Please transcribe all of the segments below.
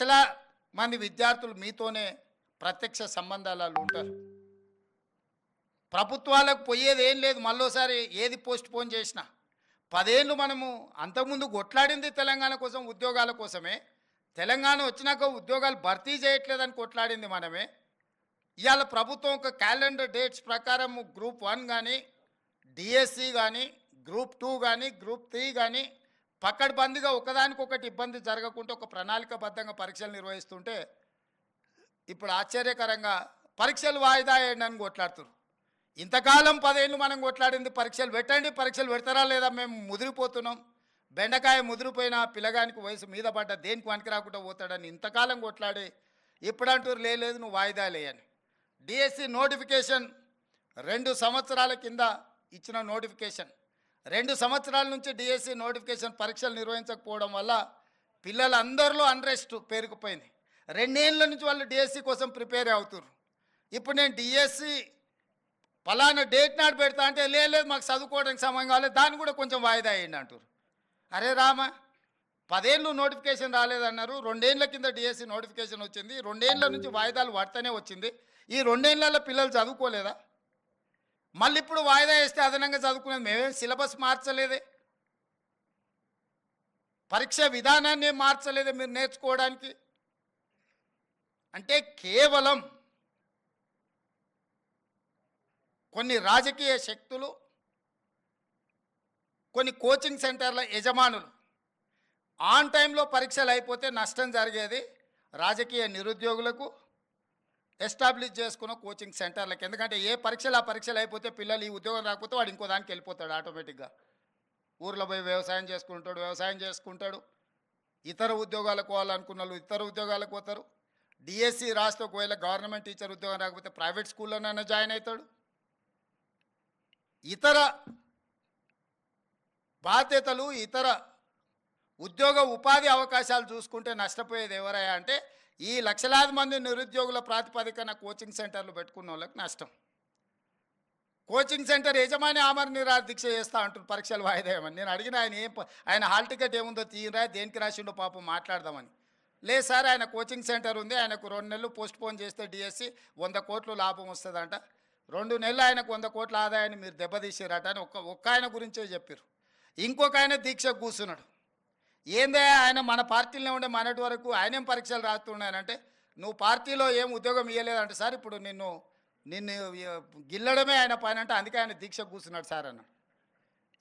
లక్షల మంది విద్యార్థులు మీతోనే ప్రత్యక్ష సంబంధాలలో ఉంటారు. ప్రభుత్వాలకు పోయేది ఏం లేదు. మళ్ళోసారి ఏది పోస్ట్ పోన్ చేసినా. పదేళ్ళు మనము అంతకుముందు కొట్లాడింది తెలంగాణ కోసం ఉద్యోగాల కోసమే. తెలంగాణ వచ్చినాక ఉద్యోగాలు భర్తీ చేయట్లేదని కొట్లాడింది మనమే. ఇవాళ ప్రభుత్వం ఒక క్యాలెండర్ డేట్స్ ప్రకారం గ్రూప్ వన్ కానీ డిఎస్సి కానీ గ్రూప్ టూ కానీ గ్రూప్ త్రీ కానీ పక్కడబందిగా ఒకదానికొకటి ఇబ్బంది జరగకుండా ఒక ప్రణాళికబద్ధంగా పరీక్షలు నిర్వహిస్తుంటే ఇప్పుడు ఆశ్చర్యకరంగా పరీక్షలు వాయిదా వేయండి అని కొట్లాడుతున్నారు ఇంతకాలం పదేళ్ళు మనం కొట్లాడింది పరీక్షలు పెట్టండి పరీక్షలు పెడతారా లేదా మేము ముదిరిపోతున్నాం. బెండకాయ ముదిరిపోయిన పిల్లగానికి వయసు మీద పడ్డ దేనికి వనికి రాకుండా పోతాడని ఇంతకాలం కొట్లాడి ఇప్పుడంటూరు లేదు నువ్వు వాయిదా లేయని డిఎస్సి నోటిఫికేషన్ రెండు సంవత్సరాల కింద ఇచ్చిన నోటిఫికేషన్. రెండు సంవత్సరాల నుంచి డిఎస్సి నోటిఫికేషన్ పరీక్షలు నిర్వహించకపోవడం వల్ల పిల్లలందరిలో అన్రెస్ట్ పేరుకుపోయింది. రెండేళ్ళ నుంచి వాళ్ళు డిఎస్సి కోసం ప్రిపేర్ అవుతున్నారు ఇప్పుడు నేను డిఎస్సి పలానా డేట్ నాడు పెడతా అంటే లేదు లేదు మాకు చదువుకోవడానికి సమయం కాలేదు దాన్ని కూడా కొంచెం వాయిదా అయ్యండి అంటారు అరే రామా పదేళ్ళు నోటిఫికేషన్ రాలేదన్నారు రెండేళ్ళ కింద డిఎస్సి నోటిఫికేషన్ వచ్చింది రెండేళ్ళ నుంచి వాయిదాలు పడతానే వచ్చింది. ఈ రెండేళ్ళలో పిల్లలు చదువుకోలేదా? మళ్ళీ ఇప్పుడు వాయిదా వేస్తే అదనంగా చదువుకునేది మేమేం. సిలబస్ మార్చలేదే. పరీక్ష విధానాన్ని మార్చలేదే మీరు నేర్చుకోవడానికి. అంటే కేవలం కొన్ని రాజకీయ శక్తులు కొన్ని కోచింగ్ సెంటర్ల యజమానులు ఆన్ టైంలో పరీక్షలు అయిపోతే నష్టం జరిగేది రాజకీయ నిరుద్యోగులకు ఎస్టాబ్లిష్ చేసుకున్న కోచింగ్ సెంటర్లకి. ఎందుకంటే ఏ పరీక్షలు ఆ పరీక్షలు అయిపోతే పిల్లలు ఈ ఉద్యోగం రాకపోతే వాడు ఇంకో దానికి వెళ్ళిపోతాడు ఆటోమేటిక్గా. ఊర్లో పోయి వ్యవసాయం చేసుకుంటాడు వ్యవసాయం చేసుకుంటాడు. ఇతర ఉద్యోగాలకు పోవాలనుకున్న వాళ్ళు ఇతర ఉద్యోగాలకు పోతారు. డిఎస్సి రాస్తే ఒకవేళ గవర్నమెంట్ టీచర్ ఉద్యోగం రాకపోతే ప్రైవేట్ స్కూల్లోనైనా జాయిన్ అవుతాడు. ఇతర బాధ్యతలు ఇతర ఉద్యోగ ఉపాధి అవకాశాలు చూసుకుంటే నష్టపోయేది ఎవరయ్యా అంటే ఈ లక్షలాది మంది నిరుద్యోగుల ప్రాతిపదికన కోచింగ్ సెంటర్లు పెట్టుకున్న వాళ్ళకి నష్టం. కోచింగ్ సెంటర్ యజమాని ఆమర నిరాదీక్ష దీక్ష చేస్తా అంటారు పరీక్షలు వాయిదేయమని నేను అడిగిన ఆయన ఏం ఆయన హాల్ టికెట్ ఏముందో తీయరా దేనికి రాసిండో పాపం మాట్లాడదామని. లేదు సార్ ఆయన కోచింగ్ సెంటర్ ఉంది ఆయనకు రెండు నెలలు పోస్ట్ పోన్ చేస్తే డిఎస్సి వంద కోట్లు లాభం వస్తుందంట. రెండు నెలలు ఆయనకు వంద కోట్ల ఆదాయాన్ని మీరు దెబ్బతీసారట అని ఒక్క ఒక్క ఆయన గురించే చెప్పారు ఇంకొక ఆయన దీక్ష కూర్చున్నాడు. ఏందే ఆయన మన పార్టీలో ఉండే మనటి వరకు ఆయనేం పరీక్షలు రాస్తున్నాయనంటే నువ్వు పార్టీలో ఏం ఉద్యోగం ఇవ్వలేదంటే సార్ ఇప్పుడు నిన్ను నిన్ను గిల్లడమే ఆయన పని అంటే అందుకే ఆయన దీక్ష కూర్చున్నాడు సార్ అన్న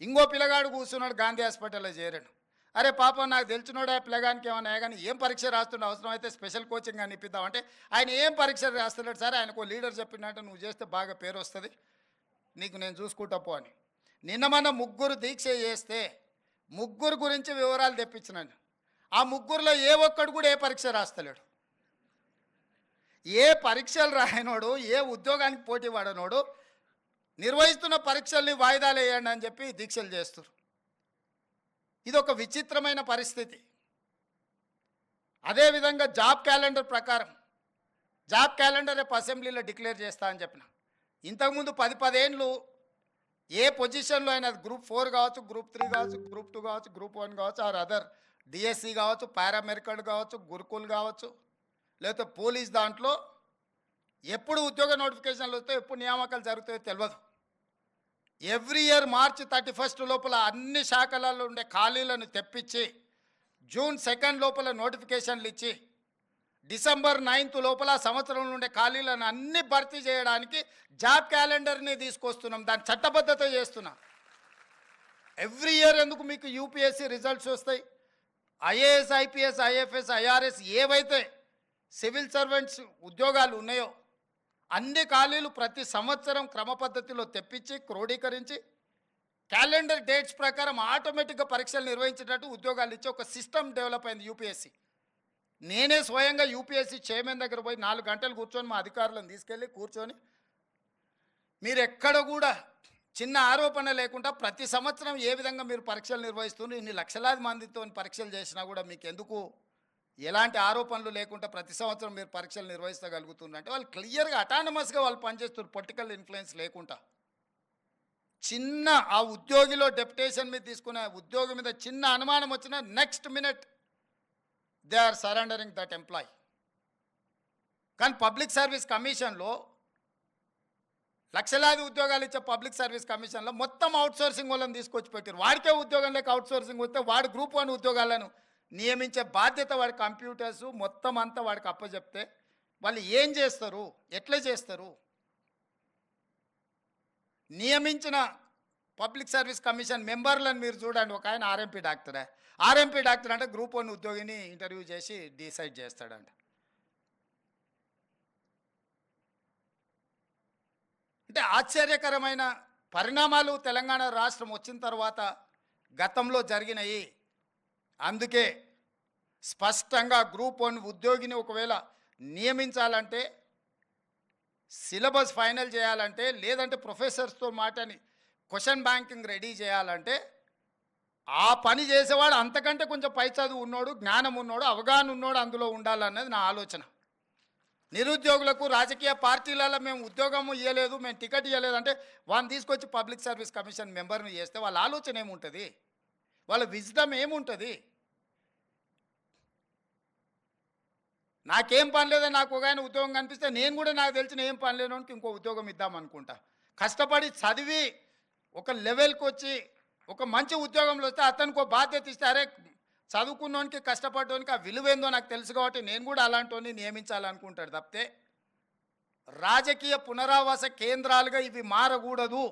ఇంకో పిల్లగాడు కూర్చున్నాడు గాంధీ హాస్పిటల్లో చేరాడు. అరే పాపం నాకు తెలిసినోడే ఆ పిల్లగానికి ఏమన్నా కానీ ఏం పరీక్ష రాస్తుండే అవసరం అయితే స్పెషల్ కోచింగ్ అని ఇప్పిద్దామంటే ఆయన ఏం పరీక్ష రాస్తున్నాడు సార్ ఆయనకు లీడర్ చెప్పిందంటే నువ్వు చేస్తే బాగా పేరు వస్తుంది నీకు నేను చూసుకుంటా పో అని. నిన్న మన ముగ్గురు దీక్ష చేస్తే ముగ్గురు గురించి వివరాలు తెప్పించినాను ఆ ముగ్గురులో ఏ ఒక్కడు కూడా ఏ పరీక్ష రాస్తలేడు. ఏ పరీక్షలు రాయనోడు ఏ ఉద్యోగానికి పోటీ పడనోడు నిర్వహిస్తున్న పరీక్షల్ని వాయిదాలు వేయండి అని చెప్పి దీక్షలు చేస్తారు ఇది ఒక విచిత్రమైన పరిస్థితి. అదేవిధంగా జాబ్ క్యాలెండర్ ప్రకారం జాబ్ క్యాలెండర్ రేపు అసెంబ్లీలో డిక్లేర్ చేస్తా అని చెప్పిన. ఇంతకుముందు పది పదేళ్ళు ఏ పొజిషన్లో అయినా గ్రూప్ ఫోర్ కావచ్చు గ్రూప్ త్రీ కావచ్చు గ్రూప్ టూ కావచ్చు గ్రూప్ వన్ కావచ్చు ఆర్ అదర్ డిఎస్సి కావచ్చు పారామెడికల్ కావచ్చు గురుకుల్ కావచ్చు లేకపోతే పోలీస్ దాంట్లో ఎప్పుడు ఉద్యోగ నోటిఫికేషన్లు వస్తాయో ఎప్పుడు నియామకాలు జరుగుతాయో తెలియదు every year March thirty first లోపల అన్ని శాఖలలో ఉండే ఖాళీలను తెప్పించి జూన్ సెకండ్ లోపల నోటిఫికేషన్లు ఇచ్చి డిసెంబర్ నైన్త్ లోపల సంవత్సరం సంవత్సరంలో ఉండే ఖాళీలను అన్ని భర్తీ చేయడానికి జాబ్ క్యాలెండర్ని తీసుకొస్తున్నాం. దాని చట్టబద్ధత చేస్తున్నాం. ఎవ్రీ ఇయర్ ఎందుకు మీకు యూపీఎస్సీ రిజల్ట్స్ వస్తాయి? ఐఏఎస్ ఐపీఎస్ ఐఎఫ్ఎస్ ఐఆర్ఎస్ ఏవైతే సివిల్ సర్వెంట్స్ ఉద్యోగాలు ఉన్నాయో అన్ని ఖాళీలు ప్రతి సంవత్సరం క్రమ పద్ధతిలో తెప్పించి క్రోడీకరించి క్యాలెండర్ డేట్స్ ప్రకారం ఆటోమేటిక్గా పరీక్షలు నిర్వహించేటట్టు ఉద్యోగాలు ఇచ్చి ఒక సిస్టమ్ డెవలప్ అయింది యూపీఎస్సీ. నేనే స్వయంగా యూపీఎస్సీ చైర్మన్ దగ్గర పోయి నాలుగు గంటలు కూర్చొని మా అధికారులను తీసుకెళ్ళి కూర్చొని మీరు ఎక్కడ కూడా చిన్న ఆరోపణ లేకుండా ప్రతి సంవత్సరం ఏ విధంగా మీరు పరీక్షలు నిర్వహిస్తున్నారు ఇన్ని లక్షలాది మందితో పరీక్షలు చేసినా కూడా మీకు ఎందుకు ఎలాంటి ఆరోపణలు లేకుండా ప్రతి సంవత్సరం మీరు పరీక్షలు నిర్వహించగలుగుతున్నారు అంటే వాళ్ళు క్లియర్గా అటానమస్గా వాళ్ళు పనిచేస్తున్నారు పొలిటికల్ ఇన్ఫ్లుయెన్స్ లేకుండా. చిన్న ఆ ఉద్యోగిలో డెప్యుటేషన్ మీద తీసుకునే ఉద్యోగి మీద చిన్న అనుమానం వచ్చినా next minute they are surrendering that employee కానీ పబ్లిక్ సర్వీస్ కమిషన్లో లక్షలాది ఉద్యోగాలు ఇచ్చే పబ్లిక్ సర్వీస్ కమిషన్లో మొత్తం అవుట్సోర్సింగ్ వాళ్ళని తీసుకొచ్చి పెట్టారు. వాడికే ఉద్యోగం లేక అవుట్సోర్సింగ్ వస్తే వాడు గ్రూప్ వన్ ఉద్యోగాలను నియమించే బాధ్యత వాడి కంప్యూటర్స్ మొత్తం అంతా వాడికి అప్పచెప్తే వాళ్ళు ఏం చేస్తారు? ఎట్లా చేస్తారు? నియమించిన పబ్లిక్ సర్వీస్ కమిషన్ మెంబర్లను మీరు చూడండి. ఒక ఆయన ఆర్ఎంపీ డాక్టరే. ఆర్ఎంపీ డాక్టర్ అంటే గ్రూప్ వన్ ఉద్యోగిని ఇంటర్వ్యూ చేసి డిసైడ్ చేస్తాడంట. అంటే ఆశ్చర్యకరమైన పరిణామాలు తెలంగాణ రాష్ట్రం వచ్చిన తర్వాత గతంలో జరిగినాయి. అందుకే స్పష్టంగా గ్రూప్ వన్ ఉద్యోగిని ఒకవేళ నియమించాలంటే సిలబస్ ఫైనల్ చేయాలంటే లేదంటే ప్రొఫెసర్స్తో మాటని క్వశ్చన్ బ్యాంకింగ్ రెడీ చేయాలంటే ఆ పని చేసేవాడు అంతకంటే కొంచెం పై చదువు ఉన్నోడు జ్ఞానం ఉన్నాడు అవగాహన ఉన్నోడు అందులో ఉండాలన్నది నా ఆలోచన. నిరుద్యోగులకు రాజకీయ పార్టీలలో మేము ఉద్యోగం ఇవ్వలేదు మేము టికెట్ ఇవ్వలేదు అంటే వాళ్ళని తీసుకొచ్చి పబ్లిక్ సర్వీస్ కమిషన్ మెంబర్ని చేస్తే వాళ్ళ ఆలోచన ఏముంటుంది? వాళ్ళ విజ్డమ్ ఏముంటుంది? నాకేం పని లేదో నాకు ఒక ఆయన ఉద్యోగం కనిపిస్తే నేను కూడా నాకు తెలిసిన ఏం పని లేనోనికి ఇంకో ఉద్యోగం ఇద్దాం అనుకుంటా. కష్టపడి చదివి ఒక లెవెల్కి వచ్చి ఒక మంచి ఉద్యోగంలో వస్తే అతనికి ఒక బాధ్యత ఇస్తే అరే చదువుకున్నోనికి కష్టపడడానికి ఆ విలువేందో నాకు తెలుసు కాబట్టి నేను కూడా అలాంటి నియమించాలనుకుంటాడు. తప్పితే రాజకీయ పునరావాస కేంద్రాలుగా ఇవి మారకూడదు.